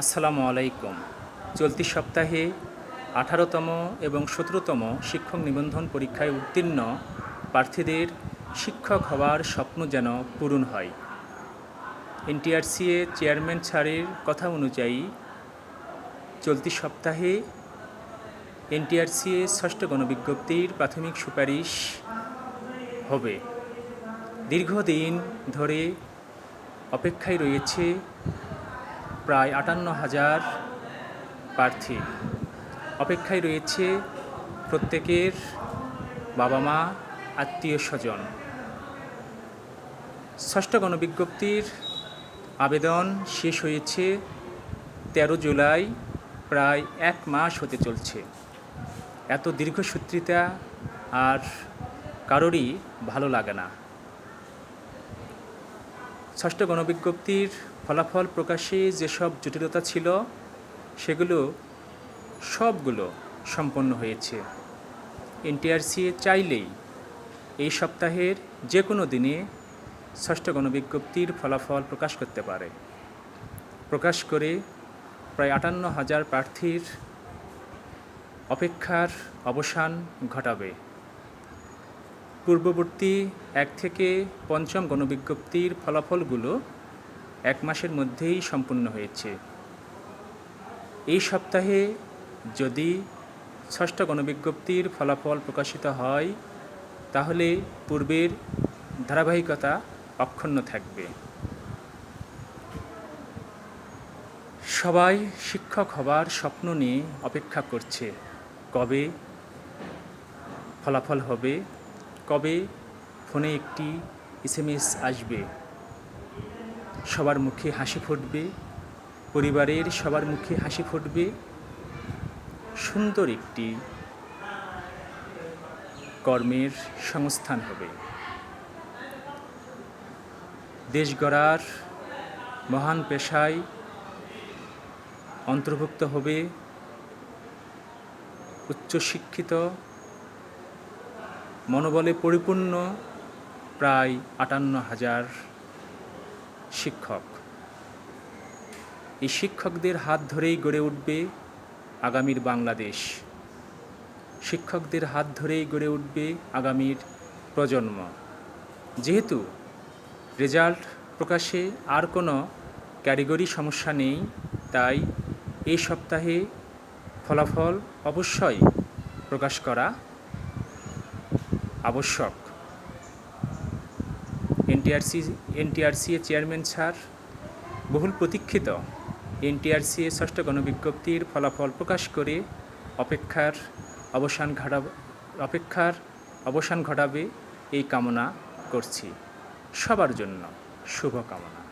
আসসালামু আলাইকুম। চলতি সপ্তাহে আঠারোতম এবং সতেরোতম শিক্ষক নিবন্ধন পরীক্ষায় উত্তীর্ণ প্রার্থীদের শিক্ষক হওয়ার স্বপ্ন যেন পূরণ হয়। এনটিআরসিএ চেয়ারম্যান ছাড়ের কথা অনুযায়ী চলতি সপ্তাহে এনটিআরসিএ ষষ্ঠ গণবিজ্ঞপ্তির প্রাথমিক সুপারিশ হবে। দীর্ঘদিন ধরে অপেক্ষায় রয়েছে প্রায় আটান্ন হাজার প্রার্থী। অপেক্ষায় রয়েছে প্রত্যেকের বাবা মা, আত্মীয় স্বজন। ষষ্ঠ গণবিজ্ঞপ্তির আবেদন শেষ হয়েছে। তেরো জুলাই প্রায় এক মাস হতে চলছে। এত দীর্ঘসূত্রিতা আর কারোরই ভালো লাগে না। ষষ্ঠ গণবিজ্ঞপ্তির ফলাফল প্রকাশে যেসব জটিলতা ছিল, সেগুলো সবগুলো সম্পন্ন হয়েছে। এনটিআরসি চাইলেই এই সপ্তাহের যে কোনো দিনে ষষ্ঠ গণবিজ্ঞপ্তির ফলাফল প্রকাশ করতে পারে। প্রকাশ করে প্রায় আটান্ন হাজার প্রার্থীর অপেক্ষার অবসান ঘটাবে। পূর্ববর্তী এক থেকে পঞ্চম গণবিজ্ঞপ্তির ফলাফলগুলো এক মাসের মধ্যেই সম্পূর্ণ হয়েছে। এই সপ্তাহে যদি ষষ্ঠ গণবিজ্ঞপ্তির ফলাফল প্রকাশিত হয়, তাহলে পূর্বের ধারাবাহিকতা অক্ষুণ্ণ থাকবে। সবাই শিক্ষক হবার স্বপ্ন নিয়ে অপেক্ষা করছে, কবে ফলাফল হবে, কবে ফোনে একটি এসএমএস আসবে। সবার মুখে হাসি ফুটবে, পরিবারের সবার মুখে হাসি ফুটবে। সুন্দর একটি কর্মের সংস্থান হবে। দেশ গড়ার মহান পেশায় অন্তর্ভুক্ত হবে উচ্চশিক্ষিত, মনোবলে পরিপূর্ণ প্রায় আটান্ন হাজার শিক্ষক। এই শিক্ষকদের হাত ধরেই গড়ে উঠবে আগামীর বাংলাদেশ। শিক্ষকদের হাত ধরেই গড়ে উঠবে আগামীর প্রজন্ম। যেহেতু রেজাল্ট প্রকাশে আর কোনো ক্যাটেগরি সমস্যা নেই, তাই এই সপ্তাহে ফলাফল অবশ্যই প্রকাশ করা আবশ্যক। এনটিআরসি এনটিআরসি এর চেয়ারম্যান স্যার বহুল প্রতীক্ষিত। এনটিআরসি এর ষষ্ঠ গণবিজ্ঞপ্তির ফলাফল প্রকাশ করে অপেক্ষার অবসান ঘটাবে অপেক্ষার অবসান ঘটাবে এই কামনা করছি। সবার জন্য শুভকামনা।